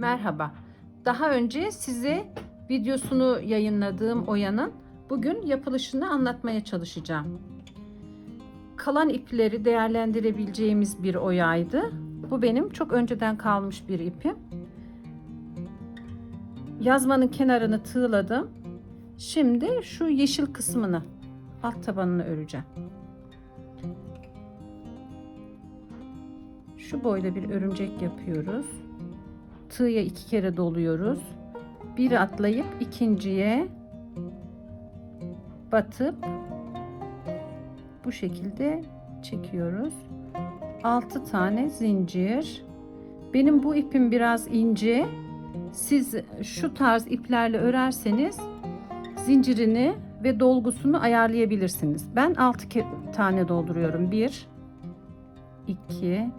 Merhaba. Daha önce size videosunu yayınladığım oyanın bugün yapılışını anlatmaya çalışacağım. Kalan ipleri değerlendirebileceğimiz bir oyaydı. Bu benim çok önceden kalmış bir ipim. Yazmanın kenarını tığladım. Şimdi şu yeşil kısmını alt tabanını öreceğim. Şu boyda bir örümcek yapıyoruz. Tığya iki kere doluyoruz. Bir atlayıp ikinciye batıp bu şekilde çekiyoruz. 6 tane zincir. Benim bu ipim biraz ince. Siz şu tarz iplerle örerseniz zincirini ve dolgusunu ayarlayabilirsiniz. Ben 6 tane dolduruyorum. 1 2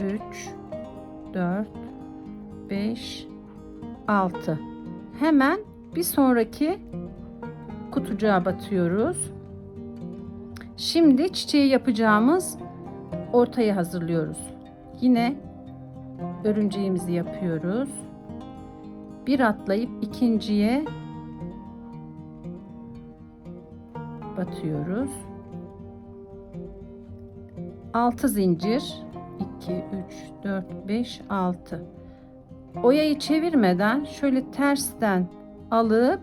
3 4 5 6 hemen bir sonraki kutucuğa batıyoruz. Şimdi çiçeği yapacağımız ortayı hazırlıyoruz. Yine örümceğimizi yapıyoruz. Bir atlayıp ikinciye batıyoruz. 6 zincir 2 3 4 5 6 Oyayı çevirmeden şöyle tersten alıp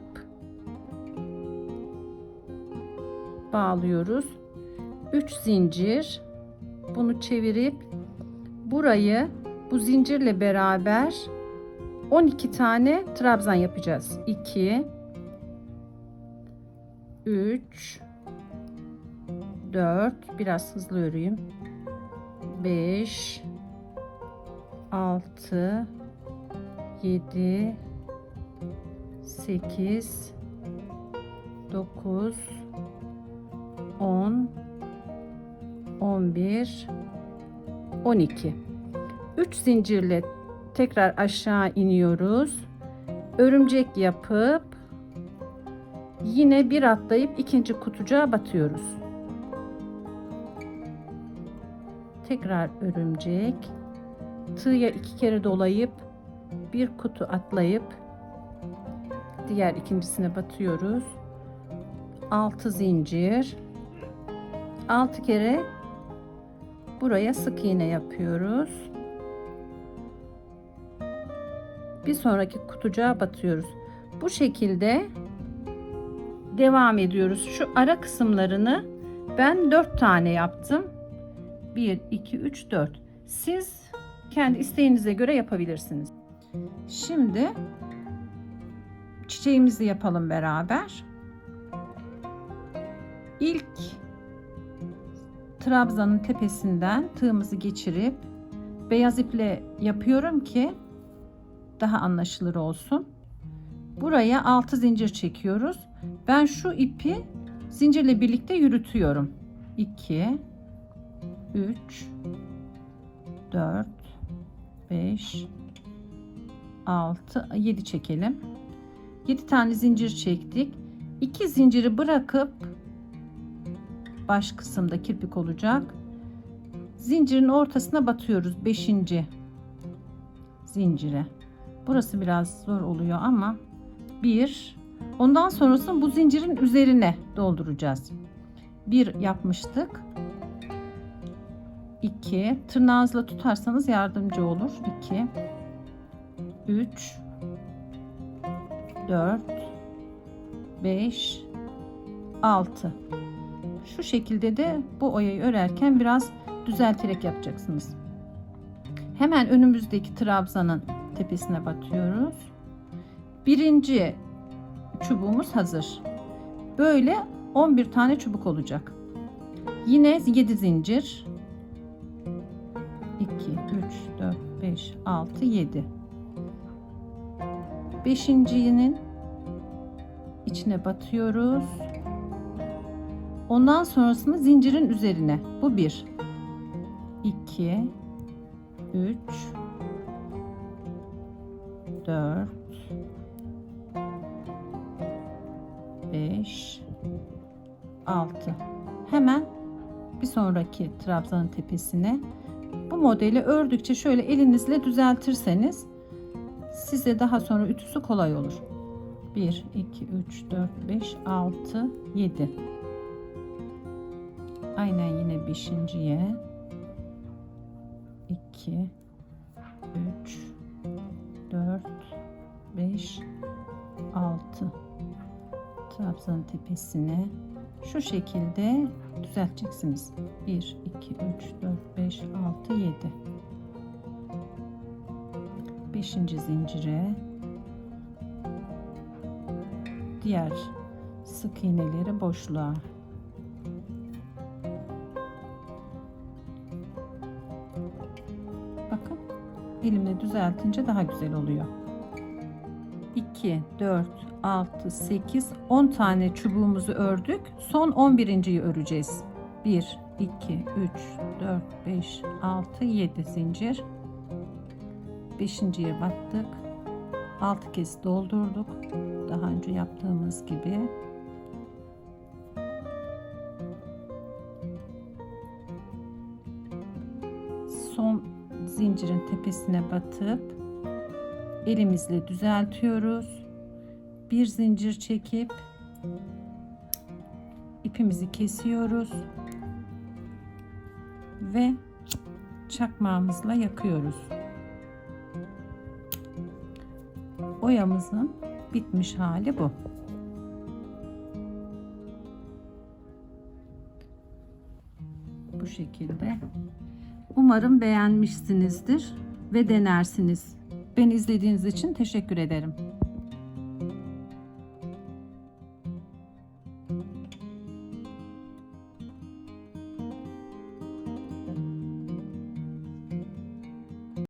bağlıyoruz. 3 zincir bunu çevirip burayı bu zincirle beraber 12 tane trabzan yapacağız. 2 3 4 biraz hızlı öreyim. 5 6 7 8 9 10 11 12 3 zincirle tekrar aşağı iniyoruz. Örümcek yapıp yine bir atlayıp ikinci kutucuğa batıyoruz. Tekrar örümcek. Tığya iki kere dolayıp bir kutu atlayıp diğer ikincisine batıyoruz. 6 zincir. 6 kere buraya sık iğne yapıyoruz. Bir sonraki kutucuğa batıyoruz. Bu şekilde devam ediyoruz. Şu ara kısımlarını ben 4 tane yaptım. 1 2 3 4. Siz kendi isteğinize göre yapabilirsiniz. Şimdi çiçeğimizi yapalım beraber. İlk trabzanın tepesinden tığımızı geçirip beyaz iple yapıyorum ki daha anlaşılır olsun. Buraya 6 zincir çekiyoruz. Ben şu ipi zincirle birlikte yürütüyorum. 2 3 4 5 6 7 çekelim. 7 tane zincir çektik. 2 zinciri bırakıp baş kısımda kirpik olacak. Zincirin ortasına batıyoruz 5. zincire. Burası biraz zor oluyor ama 1 ondan sonrasını bu zincirin üzerine dolduracağız. 1 yapmıştık. 2 tırnağınızla tutarsanız yardımcı olur. 2 3 4 5 6 şu şekilde de bu oyayı örerken biraz düzelterek yapacaksınız. Hemen önümüzdeki trabzanın tepesine batıyoruz. Birinci çubuğumuz hazır. Böyle 11 tane çubuk olacak. Yine 7 zincir. 2, 3, 4, 5, 6, 7. Beşincinin içine batıyoruz. Ondan sonrasını zincirin üzerine. Bu bir. 2 3 4 5 6 Hemen bir sonraki trabzanın tepesine bu modeli ördükçe şöyle elinizle düzeltirseniz Size daha sonra ütüsü kolay olur. 1, 2, 3, 4, 5, 6, 7. Aynen yine beşinciye. 2, 3, 4, 5, 6. Trabzan tepesine şu şekilde düzelteceksiniz. 1, 2, 3, 4, 5, 6, 7. Beşinci zincire. Diğer sık iğneleri boşluğa. Bakın elimle düzeltince daha güzel oluyor. 2 4 6 8 10 tane çubuğumuzu ördük. Son 11.yi öreceğiz. 1 2 3 4 5 6 7 zincir 5.ye battık. 6 kez doldurduk. Daha önce yaptığımız gibi. Son zincirin tepesine batıp elimizle düzeltiyoruz. Bir zincir çekip ipimizi kesiyoruz ve çakmağımızla yakıyoruz oyamızın bitmiş hali bu. Bu şekilde. Umarım beğenmişsinizdir ve denersiniz. Beni izlediğiniz için teşekkür ederim.